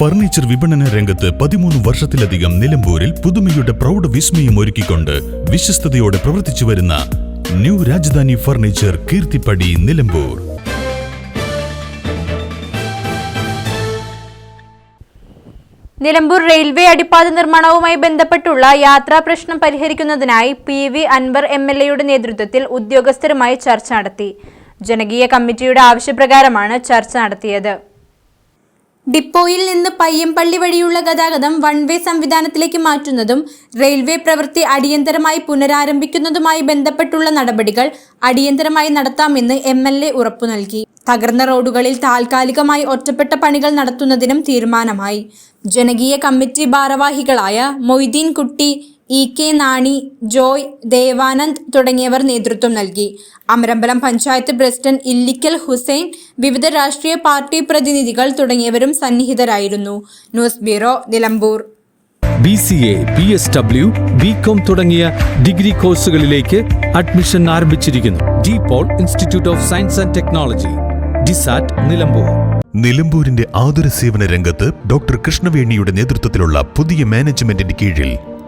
Furniture വിപണന രംഗത്ത് പതിമൂന്ന് വർഷത്തിലധികം നിലമ്പൂരിൽ പുതുമയുടെ പ്രൗഢ വിസ്മയം ഒരുക്കിക്കൊണ്ട് വിശ്വസ്തയോടെ പ്രവർത്തിച്ചു വരുന്ന new Rajdhani furniture Keerthippadi Nilambur. Nilambur railway അടിപ്പാത നിർമ്മാണവുമായി ബന്ധപ്പെട്ടുള്ള യാത്രാ പ്രശ്നം പരിഹരിക്കുന്നതിനായി P V Anvar M L എയുടെ നേതൃത്വത്തിൽ ഉദ്യോഗസ്ഥരുമായി ചർച്ച നടത്തി. ജനകീയ കമ്മിറ്റിയുടെ ആവശ്യപ്രകാരമാണ് ചർച്ച നടത്തിയത്. ഡിപ്പോയിൽ നിന്ന് പയ്യമ്പള്ളി വഴിയുള്ള ഗതാഗതം വൺ വേ സംവിധാനത്തിലേക്ക് മാറ്റുന്നതും റെയിൽവേ പ്രവൃത്തി അടിയന്തരമായി പുനരാരംഭിക്കുന്നതുമായി ബന്ധപ്പെട്ടുള്ള നടപടികൾ അടിയന്തരമായി നടത്താമെന്ന് എം എൽ എ ഉറപ്പു നൽകി. തകർന്ന റോഡുകളിൽ താൽക്കാലികമായി ഒറ്റപ്പെട്ട പണികൾ നടത്തുന്നതിനും തീരുമാനമായി. ജനകീയ കമ്മിറ്റി ഭാരവാഹികളായ മൊയ്തീൻ കുട്ടി ഇ കെ നാണി ജോയ് ദേവാനന്ദ് തുടങ്ങിയവർ നേതൃത്വം നൽകി. അമരമ്പലം പഞ്ചായത്ത് പ്രസിഡന്റ് ഇല്ലിക്കൽ ഹുസൈൻ വിവിധ രാഷ്ട്രീയ പാർട്ടി പ്രതിനിധികൾ തുടങ്ങിയവരും സന്നിഹിതരായിരുന്നു. News bureau Nilambur. B C A B S W B com തുടങ്ങിയ ഡിഗ്രി കോഴ്സുകളിലേക്ക് അഡ്മിഷൻ ആരംഭിച്ചിരിക്കുന്നു. D Paul institute of science and technology DiSAT Nilambur. നിലമ്പൂരിന്റെ ആതുര സേവന രംഗത്ത് ഡോക്ടർ കൃഷ്ണവേണിയുടെ നേതൃത്വത്തിലുള്ള പുതിയ മാനേജ്മെന്റിന്റെ കീഴിൽ